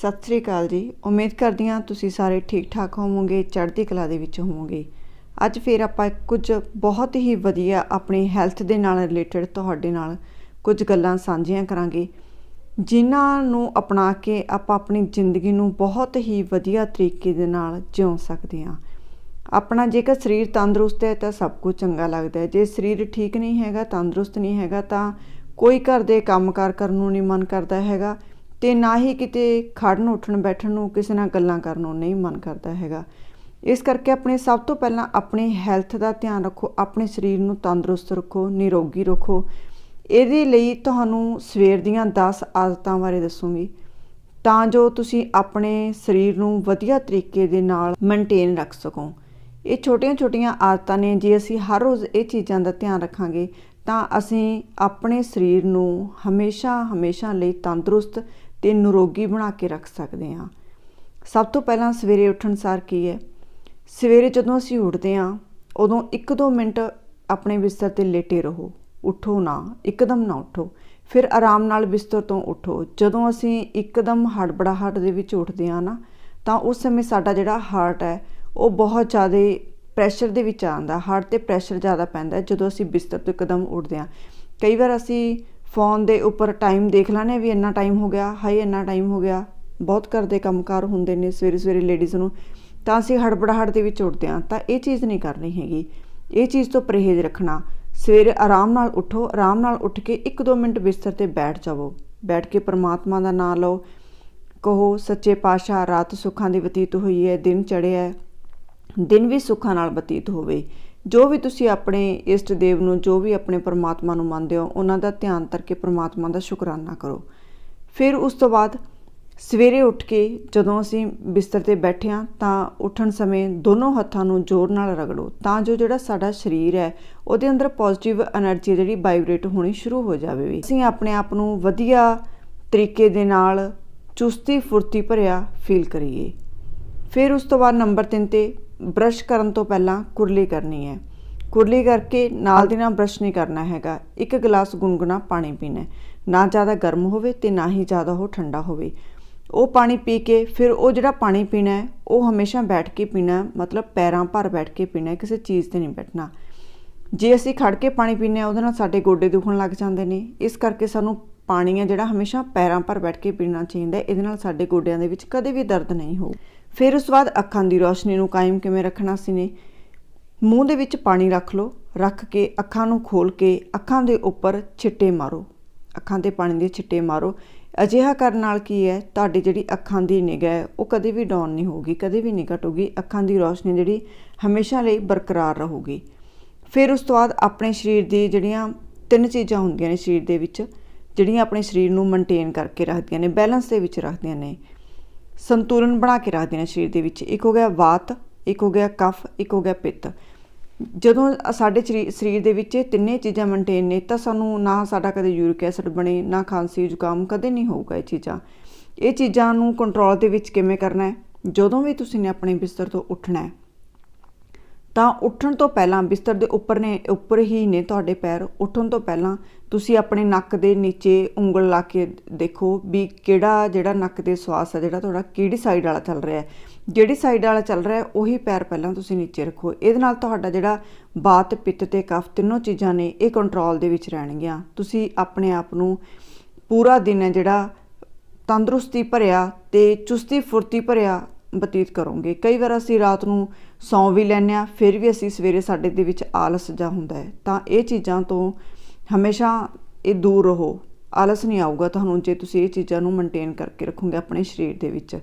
ਸਤਿ ਸ੍ਰੀ ਅਕਾਲ ਜੀ। ਉਮੀਦ ਕਰਦੀ ਹਾਂ ਤੁਸੀਂ ਸਾਰੇ ਠੀਕ ਠਾਕ ਹੋਵੋਗੇ, ਚੜ੍ਹਦੀ ਕਲਾ ਦੇ ਵਿੱਚ ਹੋਵੋਗੇ। ਅੱਜ ਫੇਰ ਆਪਾਂ ਕੁਝ ਬਹੁਤ ਹੀ ਵਧੀਆ ਆਪਣੀ ਹੈਲਥ ਦੇ ਨਾਲ ਰਿਲੇਟਡ ਤੁਹਾਡੇ ਨਾਲ ਕੁਝ ਗੱਲਾਂ ਸਾਂਝੀਆਂ ਕਰਾਂਗੇ, ਜਿਨ੍ਹਾਂ ਨੂੰ ਅਪਣਾ ਕੇ ਆਪਾਂ ਆਪਣੀ ਜ਼ਿੰਦਗੀ ਨੂੰ ਬਹੁਤ ਹੀ ਵਧੀਆ ਤਰੀਕੇ ਦੇ ਨਾਲ ਜਿਉ ਸਕਦੇ ਹਾਂ। ਆਪਣਾ ਜੇਕਰ ਸਰੀਰ ਤੰਦਰੁਸਤ ਹੈ ਤਾਂ ਸਭ ਕੁਝ ਚੰਗਾ ਲੱਗਦਾ ਹੈ। ਜੇ ਸਰੀਰ ਠੀਕ ਨਹੀਂ ਹੈਗਾ, ਤੰਦਰੁਸਤ ਨਹੀਂ ਹੈਗਾ, ਤਾਂ ਕੋਈ ਘਰ ਦੇ ਕੰਮਕਾਰ ਕਰਨ ਨੂੰ ਨਹੀਂ ਮਨ ਕਰਦਾ ਹੈਗਾ। ਤੇ ਨਾ ਹੀ ਕਿਤੇ ਖੜਨ, ਉੱਠਣ, ਬੈਠਣ ਨੂੰ ਕਿਸੇ ਨਾਲ ਗੱਲਾਂ ਕਰਨ ਨੂੰ ਨਹੀਂ ਮਨ ਕਰਦਾ ਹੈਗਾ। ਇਸ ਕਰਕੇ ਆਪਣੇ ਸਭ ਤੋਂ ਪਹਿਲਾਂ ਆਪਣੀ ਹੈਲਥ ਦਾ ਧਿਆਨ ਰੱਖੋ, ਆਪਣੇ ਸਰੀਰ ਨੂੰ ਤੰਦਰੁਸਤ ਰੱਖੋ, ਨਿਰੋਗੀ ਰੱਖੋ। ਇਹਦੇ ਲਈ ਤੁਹਾਨੂੰ ਸਵੇਰ ਦੀਆਂ 10 ਆਦਤਾਂ ਬਾਰੇ ਦੱਸੂਗੀ। ਤਾਂ ਜੋ ਤੁਸੀਂ ਆਪਣੇ ਸਰੀਰ ਨੂੰ ਵਧੀਆ ਤਰੀਕੇ ਦੇ ਨਾਲ ਮੇਨਟੇਨ ਰੱਖ ਸਕੋ। ਇਹ ਛੋਟੀਆਂ-ਛੋਟੀਆਂ ਆਦਤਾਂ ਨੇ, ਜੇ ਅਸੀਂ ਹਰ ਰੋਜ਼ ਇਹ ਚੀਜ਼ਾਂ ਦਾ ਧਿਆਨ ਰੱਖਾਂਗੇ, ਤਾਂ ਅਸੀਂ ਆਪਣੇ ਸਰੀਰ ਨੂੰ ਹਮੇਸ਼ਾ ਹਮੇਸ਼ਾ ਲਈ ਤੰਦਰੁਸਤ ਤੇ ਨਿਰੋਗੀ ਬਣਾ ਕੇ ਰੱਖ ਸਕਦੇ ਹਾਂ। ਸਭ ਤੋਂ ਪਹਿਲਾਂ ਸਵੇਰੇ ਉੱਠਣ ਸਾਰ ਕੀ ਹੈ? ਸਵੇਰੇ ਜਦੋਂ ਅਸੀਂ ਉੱਠਦੇ ਹਾਂ, ਉਦੋਂ 1-2 ਮਿੰਟ ਆਪਣੇ ਬਿਸਤਰ ਤੇ ਲੇਟੇ ਰਹੋ। ਉੱਠੋ ਨਾ, ਇੱਕਦਮ ਨਾ ਉੱਠੋ। ਫਿਰ ਆਰਾਮ ਨਾਲ ਬਿਸਤਰ ਤੋਂ ਉੱਠੋ। ਜਦੋਂ ਅਸੀਂ ਇੱਕਦਮ ਹੜਬੜਾਹਟ ਦੇ ਵਿੱਚ ਉੱਠਦੇ ਹਾਂ ਨਾ, ਤਾਂ ਉਸ ਸਮੇਂ ਸਾਡਾ ਜਿਹੜਾ ਹਾਰਟ ਹੈ, ਉਹ ਬਹੁਤ ਜ਼ਿਆਦਾ ਪ੍ਰੈਸ਼ਰ ਦੇ ਵਿੱਚ ਆਉਂਦਾ। ਹਾਰਟ ਤੇ ਪ੍ਰੈਸ਼ਰ ਜ਼ਿਆਦਾ ਪੈਂਦਾ ਜਦੋਂ ਅਸੀਂ ਬਿਸਤਰ ਤੋਂ ਇੱਕਦਮ ਉੱਠਦੇ ਹਾਂ। ਕਈ ਵਾਰ ਅਸੀਂ ਫੋਨ ਦੇ ਉੱਪਰ ਟਾਈਮ ਦੇਖ ਲੈਣੇ ਵੀ ਇੰਨਾ ਟਾਈਮ ਹੋ ਗਿਆ, ਹਾਏ ਇੰਨਾ ਟਾਈਮ ਹੋ ਗਿਆ। ਬਹੁਤ ਘਰ ਦੇ ਕੰਮਕਾਰ ਹੁੰਦੇ ਨੇ ਸਵੇਰੇ ਸਵੇਰੇ ਲੇਡੀਜ਼ ਨੂੰ। ਤਾਂ ਅਸੀਂ ਹੜਬੜਾਹਟ ਦੇ ਵਿੱਚ ਉੱਠਦੇ ਹਾਂ। ਤਾਂ ਇਹ ਚੀਜ਼ ਨਹੀਂ ਕਰਨੀ ਹੈਗੀ। ਇਹ ਚੀਜ਼ ਤੋਂ ਪਰਹੇਜ਼ ਰੱਖਣਾ। ਸਵੇਰੇ ਆਰਾਮ ਨਾਲ ਉਠੋ, ਆਰਾਮ ਨਾਲ ਉੱਠ ਕੇ 1-2 ਮਿੰਟ ਬਿਸਤਰ ਤੇ ਬੈਠ ਜਾਵੋ। ਬੈਠ ਕੇ ਪਰਮਾਤਮਾ ਦਾ ਨਾਮ ਲਓ। ਕਹੋ, ਸੱਚੇ ਪਾਤਸ਼ਾਹ, ਰਾਤ ਸੁੱਖਾਂ ਦੀ ਬਤੀਤ ਹੋਈ ਹੈ, ਦਿਨ ਚੜਿਆ ਹੈ। ਦਿਨ ਵੀ ਸੁੱਖਾਂ ਨਾਲ ਬਤੀਤ ਹੋਵੇ। ਜੋ ਵੀ ਤੁਸੀਂ ਆਪਣੇ ਇਸ਼ਟ ਦੇਵ ਨੂੰ, ਜੋ ਵੀ ਆਪਣੇ ਪਰਮਾਤਮਾ ਨੂੰ ਮੰਨਦੇ ਹੋ, ਉਹਨਾਂ ਦਾ ਧਿਆਨ ਧਰ ਪਰਮਾਤਮਾ ਦਾ ਸ਼ੁਕਰਾਨਾ ਕਰੋ। ਫਿਰ ਉਸ ਤੋਂ ਬਾਅਦ ਸਵੇਰੇ ਉੱਠ ਕੇ ਜਦੋਂ ਅਸੀਂ ਬਿਸਤਰ ਤੇ ਬੈਠੇ ਆ ਤਾਂ ਉੱਠਣ ਸਮੇਂ ਦੋਨੋਂ ਹੱਥਾਂ ਨੂੰ ਜ਼ੋਰ ਨਾਲ ਰਗੜੋ, ਤਾਂ ਜੋ ਜਿਹੜਾ ਸਾਡਾ ਸਰੀਰ ਹੈ, ਉਹਦੇ ਅੰਦਰ ਪੋਜ਼ਿਟਿਵ એનર્ਜੀ ਜਿਹੜੀ ਵਾਈਬ੍ਰੇਟ ਹੋਣੀ ਸ਼ੁਰੂ ਹੋ ਜਾਵੇ ਅਸੀਂ ਆਪਣੇ ਆਪ ਨੂੰ ਵਧੀਆ ਤਰੀਕੇ ਦੇ ਨਾਲ ਚੁਸਤੀ ਫੁਰਤੀ ਭਰਿਆ ਫੀਲ ਕਰੀਏ। ਫਿਰ ਉਸ ਤੋਂ ਬਾਅਦ ਨੰਬਰ 3 ਤੇ ਬ੍ਰਸ਼ ਕਰਨ ਤੋਂ ਪਹਿਲਾਂ ਕੁਰਲੀ ਕਰਨੀ ਹੈ। ਕੁਰਲੀ ਕਰਕੇ ਨਾਲ ਦੀ ਨਾਲ ਬ੍ਰਸ਼ ਨਹੀਂ ਕਰਨਾ ਹੈਗਾ। ਇੱਕ ਗਲਾਸ ਗੁੰਗਣਾ ਪਾਣੀ ਪੀਣਾ ਨਾ ਜ਼ਿਆਦਾ ਗਰਮ ਹੋਵੇ ਤੇ ਨਾ ਹੀ ਜ਼ਿਆਦਾ ਉਹ ਠੰਡਾ ਹੋਵੇ। ਉਹ ਪਾਣੀ ਪੀ ਕੇ ਫਿਰ ਉਹ ਜਿਹੜਾ ਪਾਣੀ ਪੀਣਾ ਹੈ, ਉਹ ਹਮੇਸ਼ਾ ਬੈਠ ਕੇ ਪੀਣਾ ਮਤਲਬ ਪੈਰਾਂ ਭਰ ਬੈਠ ਕੇ ਪੀਣਾ ਕਿਸੇ ਚੀਜ਼ ਤੇ ਨਹੀਂ ਬੈਠਣਾ। ਜੇ ਅਸੀਂ ਖੜ ਕੇ ਪਾਣੀ ਪੀਨੇ ਆ ਉਹਦੇ ਨਾਲ ਸਾਡੇ ਗੋਡੇ ਦੁਖਣ ਲੱਗ ਜਾਂਦੇ ਨੇ। ਇਸ ਕਰਕੇ ਸਾਨੂੰ ਪਾਣੀ ਹੈ ਜਿਹੜਾ ਹਮੇਸ਼ਾ ਪੈਰਾਂ ਭਰ ਬੈਠ ਕੇ ਪੀਣਾ ਚਾਹੀਦਾ ਇਹਦੇ ਨਾਲ ਸਾਡੇ ਗੋਡਿਆਂ ਦੇ ਵਿੱਚ ਕਦੇ ਵੀ ਦਰਦ ਨਹੀਂ ਹੋਊ। ਫਿਰ ਉਸ ਤੋਂ ਬਾਅਦ ਅੱਖਾਂ ਦੀ ਰੋਸ਼ਨੀ ਨੂੰ ਕਾਇਮ ਕਿਵੇਂ ਰੱਖਣਾ ਸੀ ਨੇ ਮੂੰਹ ਦੇ ਵਿੱਚ ਪਾਣੀ ਰੱਖ ਲਓ, ਰੱਖ ਕੇ ਅੱਖਾਂ ਨੂੰ ਖੋਲ ਕੇ ਅੱਖਾਂ ਦੇ ਉੱਪਰ ਛਿੱਟੇ ਮਾਰੋ। ਅੱਖਾਂ ਤੇ ਪਾਣੀ ਦੇ ਛਿੱਟੇ ਮਾਰੋ। ਅਜਿਹਾ ਕਰਨ ਨਾਲ ਕੀ ਹੈ? ਤੁਹਾਡੀ ਜਿਹੜੀ ਅੱਖਾਂ ਦੀ ਨਿਗਾਹ ਹੈ, ਉਹ ਕਦੇ ਵੀ ਡਾਊਨ ਨਹੀਂ ਹੋਊਗੀ, ਕਦੇ ਵੀ ਨਹੀਂ ਘਟੂਗੀ। ਅੱਖਾਂ ਦੀ ਰੋਸ਼ਨੀ ਜਿਹੜੀ ਹਮੇਸ਼ਾ ਲਈ ਬਰਕਰਾਰ ਰਹੂਗੀ। ਫਿਰ ਉਸ ਤੋਂ ਬਾਅਦ ਆਪਣੇ ਸਰੀਰ ਦੀ ਜਿਹੜੀਆਂ ਤਿੰਨ ਚੀਜ਼ਾਂ ਹੁੰਦੀਆਂ ਨੇ ਸਰੀਰ ਦੇ ਵਿੱਚ, ਜਿਹੜੀਆਂ ਆਪਣੇ ਸਰੀਰ ਨੂੰ ਮੇਨਟੇਨ ਕਰਕੇ ਰੱਖਦੀਆਂ ਨੇ ਬੈਲੈਂਸ ਦੇ ਵਿੱਚ ਰੱਖਦੀਆਂ ਨੇ। ਸੰਤੁਲਨ ਬਣਾ ਕੇ ਰੱਖਦੀਆਂ ਨੇ ਸਰੀਰ ਦੇ ਵਿੱਚ। ਇੱਕ ਹੋ ਗਿਆ ਵਾਤ, ਇੱਕ ਹੋ ਗਿਆ ਕਫ, ਇੱਕ ਹੋ ਗਿਆ ਪਿੱਤ। ਜਦੋਂ ਸਾਡੇ ਸਰੀਰ ਦੇ ਵਿੱਚ ਇਹ ਤਿੰਨੇ ਚੀਜ਼ਾਂ ਮੇਨਟੇਨ ਨੇ, ਤਾਂ ਸਾਨੂੰ ਨਾ ਸਾਡਾ ਕਦੇ ਯੂਰਿਕ ਐਸਿਡ ਬਣੇ, ਨਾ ਖਾਂਸੀ, ਜ਼ੁਕਾਮ, ਕਦੇ ਨਹੀਂ ਹੋਊਗਾ ਇਹ ਚੀਜ਼ਾਂ। ਇਹ ਚੀਜ਼ਾਂ ਨੂੰ ਕੰਟਰੋਲ ਦੇ ਵਿੱਚ ਕਿਵੇਂ ਕਰਨਾ ਹੈ? ਜਦੋਂ ਵੀ ਤੁਸੀਂ ਨੇ ਆਪਣੇ ਬਿਸਤਰ ਤੋਂ ਉੱਠਣਾ ਹੈ ਤਾਂ ਉੱਠਣ ਤੋਂ ਪਹਿਲਾਂ ਬਿਸਤਰ ਦੇ ਉੱਪਰ ਨੇ, ਉੱਪਰ ਹੀ ਨੇ ਤੁਹਾਡੇ ਪੈਰ। ਉੱਠਣ ਤੋਂ ਪਹਿਲਾਂ ਤੁਸੀਂ ਆਪਣੇ ਨੱਕ ਦੇ ਨੀਚੇ ਉਂਗਲ ਲਾ ਕੇ ਦੇਖੋ ਵੀ ਕਿਹੜਾ, ਜਿਹੜਾ ਨੱਕ ਦੇ ਸਵਾਸ ਹੈ ਜਿਹੜਾ ਤੁਹਾਡਾ ਕਿਹੜੀ ਸਾਈਡ ਵਾਲਾ ਚੱਲ ਰਿਹਾ ਹੈ। ਜਿਹੜੀ ਸਾਈਡ ਵਾਲਾ ਚੱਲ ਰਿਹਾ ਹੈ, ਉਹੀ ਪੈਰ ਪਹਿਲਾਂ ਤੁਸੀਂ ਨੀਚੇ ਰੱਖੋ। ਇਹਦੇ ਨਾਲ ਤੁਹਾਡਾ ਜਿਹੜਾ ਬਾਤ, ਪਿੱਤ ਤੇ ਕਫ ਤਿੰਨੋਂ ਚੀਜ਼ਾਂ ਨੇ, ਇਹ ਕੰਟਰੋਲ ਦੇ ਵਿੱਚ ਰਹਿਣਗੀਆਂ। ਤੁਸੀਂ ਆਪਣੇ ਆਪ ਨੂੰ ਪੂਰਾ ਦਿਨ ਹੈ ਜਿਹੜਾ ਤੰਦਰੁਸਤੀ ਭਰਿਆ ਤੇ ਚੁਸਤੀ ਫੁਰਤੀ ਭਰਿਆ ਬਤੀਤ ਕਰੋਗੇ। ਕਈ ਵਾਰ ਅਸੀਂ ਰਾਤ ਨੂੰ ਸੌਂ ਵੀ ਲੈਂਦੇ ਆ ਫਿਰ ਵੀ ਅਸੀਂ ਸਵੇਰੇ ਸਾਡੇ ਦੇ ਵਿੱਚ ਆਲਸ ਜਾ ਹੁੰਦਾ ਹੈ। ਤਾਂ ਇਹ ਚੀਜ਼ਾਂ ਤੋਂ ਹਮੇਸ਼ਾ ਇਹ ਦੂਰ ਰਹੋ। ਆਲਸ ਨਹੀਂ ਆਊਗਾ ਤੁਹਾਨੂੰ ਜੇ ਤੁਸੀਂ ਇਹ ਚੀਜ਼ਾਂ ਨੂੰ ਮੇਨਟੇਨ ਕਰਕੇ ਰੱਖੋਗੇ ਆਪਣੇ ਸਰੀਰ ਦੇ ਵਿੱਚ।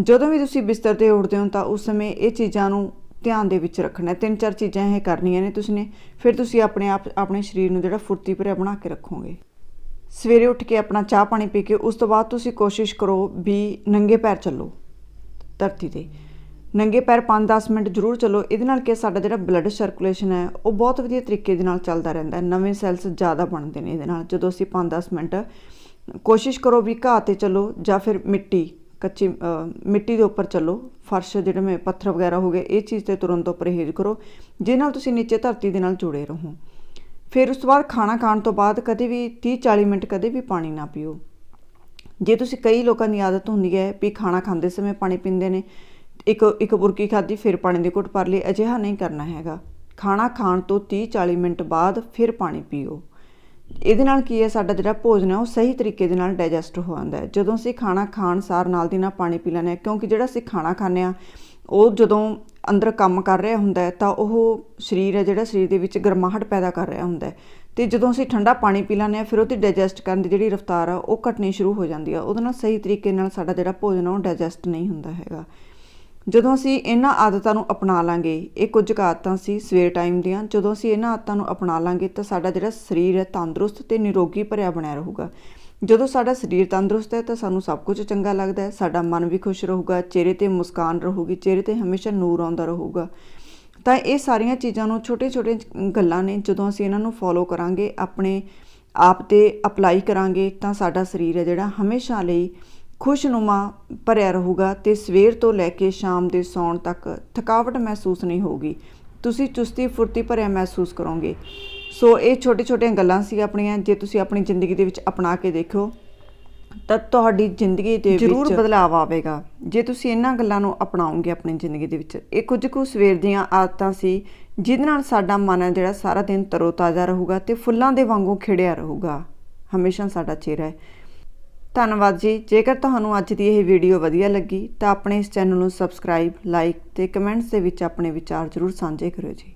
ਜਦੋਂ ਵੀ ਤੁਸੀਂ ਬਿਸਤਰ ਤੇ ਉੱਠਦੇ ਹੋ ਤਾਂ ਉਸ ਸਮੇਂ ਇਹ ਚੀਜ਼ਾਂ ਨੂੰ ਧਿਆਨ ਦੇ ਵਿੱਚ ਰੱਖਣਾ ਤਿੰਨ ਚਾਰ ਚੀਜ਼ਾਂ ਇਹ ਕਰਨੀਆਂ ਨੇ ਤੁਸੀਂ ਨੇ, ਫਿਰ ਤੁਸੀਂ ਆਪਣੇ ਆਪ, ਆਪਣੇ ਸਰੀਰ ਨੂੰ ਜਿਹੜਾ ਫੁਰਤੀ ਭਰਿਆ ਬਣਾ ਕੇ ਰੱਖੋਗੇ। ਸਵੇਰੇ ਉੱਠ ਕੇ ਆਪਣਾ ਚਾਹ ਪਾਣੀ ਪੀ ਕੇ ਉਸ ਤੋਂ ਬਾਅਦ ਤੁਸੀਂ ਕੋਸ਼ਿਸ਼ ਕਰੋ ਵੀ ਨੰਗੇ ਪੈਰ ਚੱਲੋ। ਧਰਤੀ ਤੇ। ਨੰਗੇ ਪੈਰ 5-10 ਮਿੰਟ ਜ਼ਰੂਰ ਚੱਲੋ। ਇਹਦੇ ਨਾਲ ਕਿ ਸਾਡਾ ਜਿਹੜਾ ਬਲੱਡ ਸਰਕੂਲੇਸ਼ਨ ਹੈ, ਉਹ ਬਹੁਤ ਵਧੀਆ ਤਰੀਕੇ ਦੇ ਨਾਲ ਚੱਲਦਾ ਰਹਿੰਦਾ ਹੈ। ਨਵੇਂ ਸੈਲਸ ਜ਼ਿਆਦਾ ਬਣਦੇ ਨੇ ਇਹਦੇ ਨਾਲ। ਜਦੋਂ ਅਸੀਂ 5-10 ਮਿੰਟ ਕੋਸ਼ਿਸ਼ ਕਰੋ ਵੀ ਘਾਹ ਤੇ ਚੱਲੋ ਜਾਂ ਫਿਰ ਮਿੱਟੀ, ਕੱਚੀ ਮਿੱਟੀ ਦੇ ਉੱਪਰ ਚੱਲੋ, ਫਰਸ਼ ਜਿਹੜੇ ਮੇ ਪੱਥਰ ਵਗੈਰਾ ਹੋ ਗਏ, ਇਹ ਚੀਜ਼ ਤੇ ਤੁਰੰਤ ਤੋਂ ਪਰਹੇਜ਼ ਕਰੋ, ਜਿਹਦੇ ਨਾਲ ਤੁਸੀਂ ਨੀਚੇ ਧਰਤੀ ਦੇ ਨਾਲ ਜੁੜੇ ਰਹੋ। ਫਿਰ ਉਸ ਤੋਂ ਬਾਅਦ ਖਾਣਾ ਖਾਣ ਤੋਂ ਬਾਅਦ ਕਦੇ ਵੀ 30 40 ਮਿੰਟ ਕਦੇ ਵੀ ਪਾਣੀ ਨਾ ਪੀਓ। ਜੇ ਤੁਸੀਂ ਕਈ ਲੋਕਾਂ ਦੀ ਆਦਤ ਹੁੰਦੀ ਹੈ ਵੀ ਖਾਣਾ ਖਾਂਦੇ ਸਮੇਂ ਪਾਣੀ ਪੀਂਦੇ ਨੇ, ਇੱਕ ਇੱਕ ਬੁਰਕੀ ਖਾਧੀ, ਫਿਰ ਪਾਣੀ ਦੀ ਘੁੱਟ ਭਰ ਲਈ, ਅਜਿਹਾ ਨਹੀਂ ਕਰਨਾ ਹੈਗਾ। ਖਾਣਾ ਖਾਣ ਤੋਂ 30 40 ਮਿੰਟ ਬਾਅਦ ਫਿਰ ਪਾਣੀ ਪੀਓ। ਇਹਦੇ ਨਾਲ ਕੀ ਹੈ, ਸਾਡਾ ਜਿਹੜਾ ਭੋਜਨ ਹੈ ਉਹ ਸਹੀ ਤਰੀਕੇ ਦੇ ਨਾਲ ਡਾਈਜੈਸਟ ਹੋ ਜਾਂਦਾ ਹੈ। ਜਦੋਂ ਅਸੀਂ ਖਾਣਾ ਖਾਣ ਸਾਰ ਨਾਲ ਦੀ ਨਾਲ ਪਾਣੀ ਪੀ ਲੈਂਦੇ ਹਾਂ, ਕਿਉਂਕਿ ਜਿਹੜਾ ਅਸੀਂ ਖਾਣਾ ਖਾਂਦੇ ਆ ਉਹ ਜਦੋਂ ਅੰਦਰ ਕੰਮ ਕਰ ਰਿਹਾ ਹੁੰਦਾ ਤਾਂ ਉਹ ਸਰੀਰ ਹੈ ਜਿਹੜਾ ਸਰੀਰ ਦੇ ਵਿੱਚ ਗਰਮਾਹਟ ਪੈਦਾ ਕਰ ਰਿਹਾ ਹੁੰਦਾ ਹੈ। ਤੇ ਜਦੋਂ ਅਸੀਂ ਠੰਡਾ ਪਾਣੀ ਪੀ ਲੈਂਦੇ ਆ ਫਿਰ ਉਹਦੀ ਡਾਈਜੈਸਟ ਕਰਨ ਦੀ ਜਿਹੜੀ ਰਫ਼ਤਾਰ ਆ, ਉਹ ਘਟਣੀ ਸ਼ੁਰੂ ਹੋ ਜਾਂਦੀ ਆ। ਉਹਦੇ ਨਾਲ ਸਹੀ ਤਰੀਕੇ ਨਾਲ ਸਾਡਾ ਜਿਹੜਾ ਭੋਜਨ ਆ, ਉਹ ਡਾਈਜੈਸਟ ਨਹੀਂ ਹੁੰਦਾ ਹੈਗਾ। ਜਦੋਂ ਅਸੀਂ ਇਹਨਾਂ ਆਦਤਾਂ ਨੂੰ ਅਪਣਾ ਲਾਂਗੇ, ਇਹ ਕੁਝ ਕੁ ਆਦਤਾਂ ਸੀ ਸਵੇਰ ਟਾਈਮ ਦੀਆਂ, ਜਦੋਂ ਅਸੀਂ ਇਹਨਾਂ ਆਦਤਾਂ ਨੂੰ ਅਪਣਾ ਲਾਂਗੇ ਤਾਂ ਸਾਡਾ ਜਿਹੜਾ ਸਰੀਰ ਹੈ ਤੰਦਰੁਸਤ ਤੇ ਨਿਰੋਗੀ ਭਰਿਆ ਬਣਿਆ ਰਹੂਗਾ। ਜਦੋਂ ਸਾਡਾ ਸਰੀਰ ਤੰਦਰੁਸਤ ਹੈ ਤਾਂ ਸਾਨੂੰ ਸਭ ਕੁਝ ਚੰਗਾ ਲੱਗਦਾ ਹੈ, ਸਾਡਾ ਮਨ ਵੀ ਖੁਸ਼ ਰਹੂਗਾ, ਚਿਹਰੇ ਤੇ ਮੁਸਕਾਨ ਰਹੂਗੀ, ਚਿਹਰੇ ਤੇ ਹਮੇਸ਼ਾ ਨੂਰ ਆਉਂਦਾ ਰਹੂਗਾ। ਤਾਂ ਇਹ ਸਾਰੀਆਂ ਚੀਜ਼ਾਂ ਨੂੰ ਛੋਟੇ-ਛੋਟੇ ਗੱਲਾਂ ਨੇ, ਜਦੋਂ ਅਸੀਂ ਇਹਨਾਂ ਨੂੰ ਫੋਲੋ ਕਰਾਂਗੇ, ਆਪਣੇ ਆਪ ਤੇ ਅਪਲਾਈ ਕਰਾਂਗੇ, ਤਾਂ ਸਾਡਾ ਸਰੀਰ ਹੈ ਜਿਹੜਾ ਹਮੇਸ਼ਾ ਲਈ ਖੁਸ਼ਨੁਮਾ ਭਰਿਆ ਰਹੂਗਾ ਤੇ ਸਵੇਰ ਤੋਂ ਲੈ ਕੇ ਸ਼ਾਮ ਦੇ ਸੌਣ ਤੱਕ ਥਕਾਵਟ ਮਹਿਸੂਸ ਨਹੀਂ ਹੋਊਗੀ। ਤੁਸੀਂ ਚੁਸਤੀ ਫੁਰਤੀ ਭਰਿਆ ਮਹਿਸੂਸ ਕਰੋਗੇ। ਸੋ ਇਹ ਛੋਟੇ-ਛੋਟੀਆਂ ਗੱਲਾਂ ਸੀ ਆਪਣੀਆਂ ਜੇ ਤੁਸੀਂ ਆਪਣੀ ਜ਼ਿੰਦਗੀ ਦੇ ਵਿੱਚ ਅਪਣਾ ਕੇ ਦੇਖੋ ਤਾਂ ਤੁਹਾਡੀ ਜ਼ਿੰਦਗੀ ਦੇ ਵਿੱਚ ਜ਼ਰੂਰ ਬਦਲਾਅ ਆਵੇਗਾ। ਜੇ ਤੁਸੀਂ ਇਹਨਾਂ ਗੱਲਾਂ ਨੂੰ ਅਪਣਾਓਗੇ ਆਪਣੀ ਜ਼ਿੰਦਗੀ ਦੇ ਵਿੱਚ ਇਹ ਕੁਝ ਕੁ ਸਵੇਰ ਦੀਆਂ ਆਦਤਾਂ ਸੀ ਜਿਹਦੇ ਨਾਲ ਸਾਡਾ ਮਨ ਹੈ ਜਿਹੜਾ ਸਾਰਾ ਦਿਨ ਤਰੋਤਾਜ਼ਾ ਰਹੂਗਾ ਤੇ ਫੁੱਲਾਂ ਦੇ ਵਾਂਗੂ ਖਿੜਿਆ ਰਹੂਗਾ। ਹਮੇਸ਼ਾ ਸਾਡਾ ਚਿਹਰਾ ਹੈ। ਧੰਨਵਾਦ ਜੀ। ਜੇਕਰ ਤੁਹਾਨੂੰ ਅੱਜ ਦੀ ਇਹ ਵੀਡੀਓ ਵਧੀਆ ਲੱਗੀ ਤਾਂ ਆਪਣੇ ਇਸ ਚੈਨਲ ਨੂੰ ਸਬਸਕ੍ਰਾਈਬ ਲਾਈਕ ਤੇ ਕਮੈਂਟਸ ਦੇ ਵਿੱਚ ਆਪਣੇ ਵਿਚਾਰ ਜ਼ਰੂਰ ਸਾਂਝੇ ਕਰਿਓ ਜੀ।